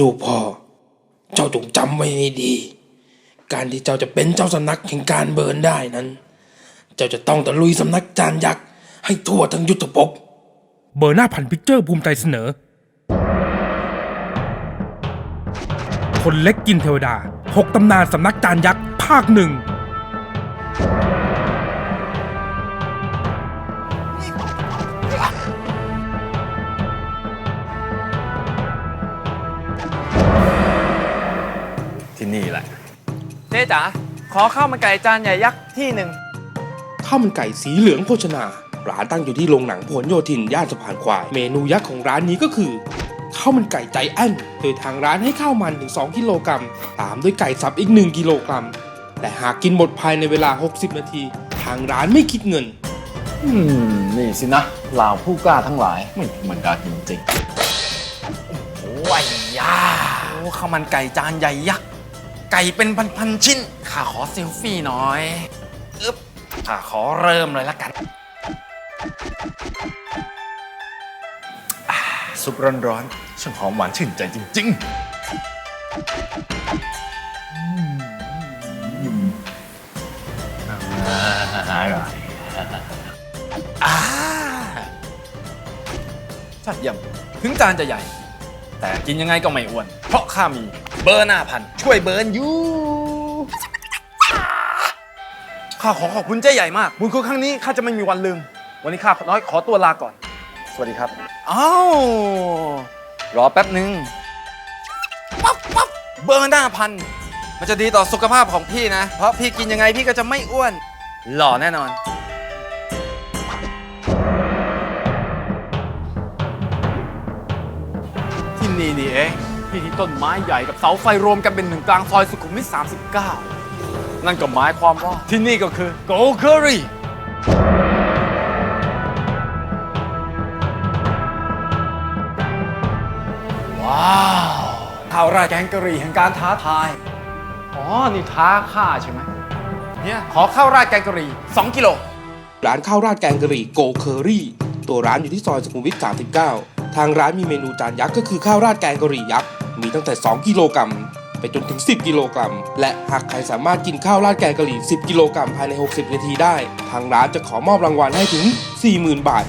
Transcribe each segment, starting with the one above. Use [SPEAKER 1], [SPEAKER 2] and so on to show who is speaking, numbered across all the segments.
[SPEAKER 1] ลูกพ่อ เจ้าจงจำไว้ให้ดี การที่เจ้าจะเป็นเจ้าสำนักแห่งการเบิร์นได้นั้น เจ้าจะต้องตะลุยสำนักจานยักษ์ให้ทั่วทั้งยุทธภพ
[SPEAKER 2] เบอร์หน้าพันพิกเจอร์ภูมิใจเสนอ คนเล็กกินเทวดา 6 ตำนานสำนักจานยักษ์ภาคหนึ่ง
[SPEAKER 3] ที่นี่แหละ
[SPEAKER 4] เจ๊จ๋าขอข้าวมันไก่จานใหญ่ยักษ์ที่หนึ่ง
[SPEAKER 1] ข้าวมันไก่สีเหลืองโภชนา ร้านตั้งอยู่ที่โรงหนังพหลโยธินย่านสะพานควาย เมนูยักษ์ของร้านนี้ก็คือข้าวมันไก่ใจแอนโดยทางร้านให้ข้าวมันถึง 2 กิโลกรัม ตามด้วยไก่สับอีก 1 กิโลกรัม แต่หากกินหมดภายในเวลา 60 นาที ทางร้านไม่คิดเงิน
[SPEAKER 3] อืม นี่สินะเหล่าผู้กล้าทั้งหลายไม่ธรรมดาจริง
[SPEAKER 4] โอ้ยยาโอ้ข้าวมันไก่จานใหญ่ยักษ์ ไก่เป็นพันๆชิ้น ข้าขอเซลฟี่หน่อยอึ๊บข้าขอเริ่มเลยละกันอ่าซุปร้อนๆช่างหอมหวานชื่นใจจริง
[SPEAKER 3] ๆ อร่อย
[SPEAKER 4] ๆอ่าชัดเยี่ยมถึงจานจะใหญ่ แต่กินยังไงก็ไม่อ้วน เพราะข้ามี เบอร์หน้าพัน ช่วยเบิร์นอยู่ข้าขอขอบคุณเจ๊ใหญ่มาก บุญคุณครั้งนี้ข้าจะไม่มีวันลืม วันนี้ข้าน้อยขอตัวลาก่อน สวัสดีครับ อ้าว รอแป๊บหนึ่งปั๊บปั๊บเบอร์หน้าพัน มันจะดีต่อสุขภาพของพี่นะ เพราะพี่กินยังไงพี่ก็จะไม่อ้วน หล่อแน่นอน ที่นี่นี่เอง ที่ที่ต้นไม้ใหญ่กับเสาไฟรวมกันเป็นหนึ่งกลางซอยสุขุมวิท 39 นั่นก็หมายความว่าที่นี่ก็คือ Go Curry ว้าวข่าวราดแกงกะหรี่แห่งการท้าทาย อ๋อ นี่ท้าข้าใช่ไหมเนี่ยขอข้าวราดแกงกะหรี่ 2 กิโล
[SPEAKER 1] ร้านข้าวราดแกงกะหรี่โกเคอรี่ ตัวร้านอยู่ที่ซอยสุขุมวิท 39 ทางร้านมีเมนูจานยักษ์ก็คือข้าวราดแกงกะหรี่ยักษ์ มีตั้งแต่ 2 กิโลกรัมไปจนถึง 10 กิโลกรัม และหากใครสามารถกินข้าวราดแกงกะหรี่ 10 กิโลกรัมภายใน 60 นาทีได้ ทางร้านจะขอมอบรางวัลให้ถึง 40,000 บาท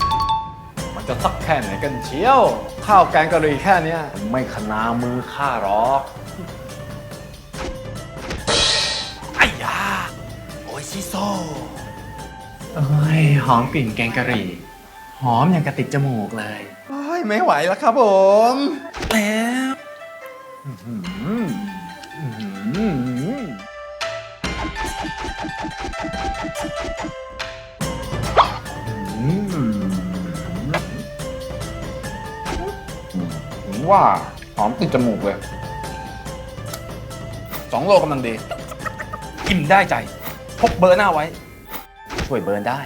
[SPEAKER 3] มันจะสักแค่ไหนกันเชียว ข้าวแกงกะหรี่แค่เนี้ยไม่ขนามือข้าหรอก
[SPEAKER 4] ไอ้ยาโออิชิโซ
[SPEAKER 5] เอ้ยหอมกลิ่นแกงกะหรี่ หอมอย่างกระติดจมูกเลย
[SPEAKER 4] โอ้ยไม่ไหวแล้วครับผม แล้ว
[SPEAKER 3] ผมว่าหอมติดจมูกเลย
[SPEAKER 4] สองโลกำลังดี กินได้ใจ พกเบอร์หน้าไว้
[SPEAKER 3] ช่วยเบิร์นได้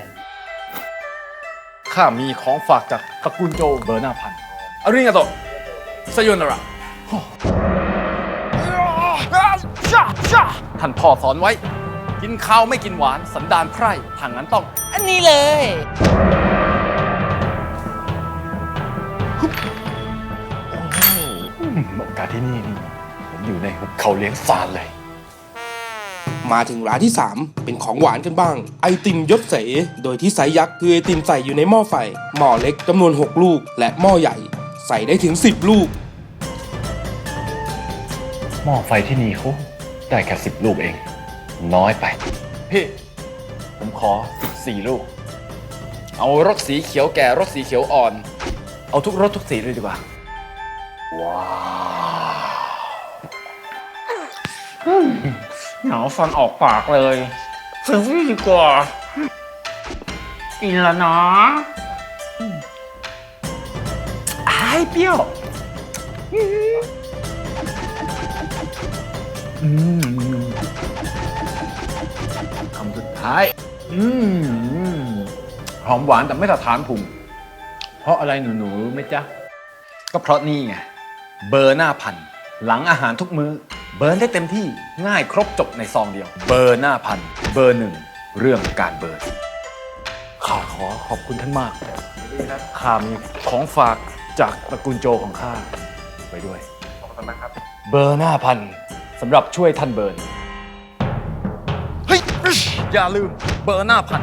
[SPEAKER 3] ข้ามีของฝากจากตระกูลโจเบอร์หน้าพัน
[SPEAKER 4] อริงาโตซายโยนาระ ท่านพ่อสอนไว้ กินข้าวไม่กินหวานสันดานไพร่ทางนั้นต้อง อันนี้เลย
[SPEAKER 3] โอกาสที่นี่นี่ผมอยู่ในหุบเขาเลี้ยงซานเลย
[SPEAKER 1] มาถึงร้านที่ 3 เป็นของหวานกันบ้าง ไอติมยศเส โดยที่ไซส์ยักษ์คือไอติมใส่อยู่ในหม้อไฟ หม้อเล็กจำนวน 6 ลูก และหม้อใหญ่ ใส่ได้ถึง 10 ลูก
[SPEAKER 3] หม้อไฟที่นี่เขาได้แค่สิบลูกเอง น้อยไป
[SPEAKER 4] พี่ ผมขอ14ลูก เอารสสีเขียวแก่รสสีเขียวอ่อน เอาทุกรสทุกสีเลยดีกว่า
[SPEAKER 3] ว้าว
[SPEAKER 5] หนาวฟันออกปากเลยซื้อดีกว่ากินแล้วนะอายเปรี้ยว คำสุดท้าย อืมหอมหวานแต่ไม่สะท้านพุง เพราะอะไรหนูหนูๆรู้ไหมจ๊ะ
[SPEAKER 4] ก็เพราะนี่ไง เบอร์หน้าพัน หลังอาหารทุกมื้อ เบิร์นได้เต็มที่ง่ายครบจบในซองเดียว เบอร์หน้าพัน เบอร์หนึ่ง เรื่องการเบิร์น
[SPEAKER 3] ข้าขอขอบคุณท่านมากข้ามีของฝากจากตระกูลโจของข้าไปด้วย
[SPEAKER 4] กันนะครับ
[SPEAKER 3] เบอร์หน้าพัน สำหรับช่วยท่านเบิร์น
[SPEAKER 4] เฮ้ยอึ๊ชอย่าลืมเบอร์หน้าพัน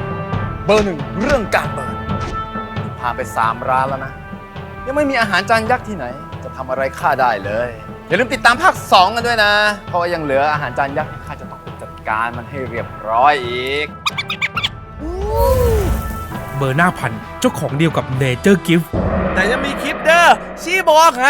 [SPEAKER 4] เบอร์หนึ่งเรื่องการเบิร์นผ่านไป3ร้านแล้วนะ ยังไม่มีอาหารจานยักษ์ที่ไหน จะทำอะไรข้าได้เลย อย่าลืมติดตามภาค 2 กันด้วยนะ เพราะว่ายังเหลืออาหารจานยักษ์ที่ข้าจะต้องไปจัดการมันให้เรียบร้อยอีก
[SPEAKER 2] เบอร์หน้าพันเจ้าของเดียวกับเนเจอร์กิฟต์
[SPEAKER 4] แต่ยังมีคลิปเด้อชี้บอกไง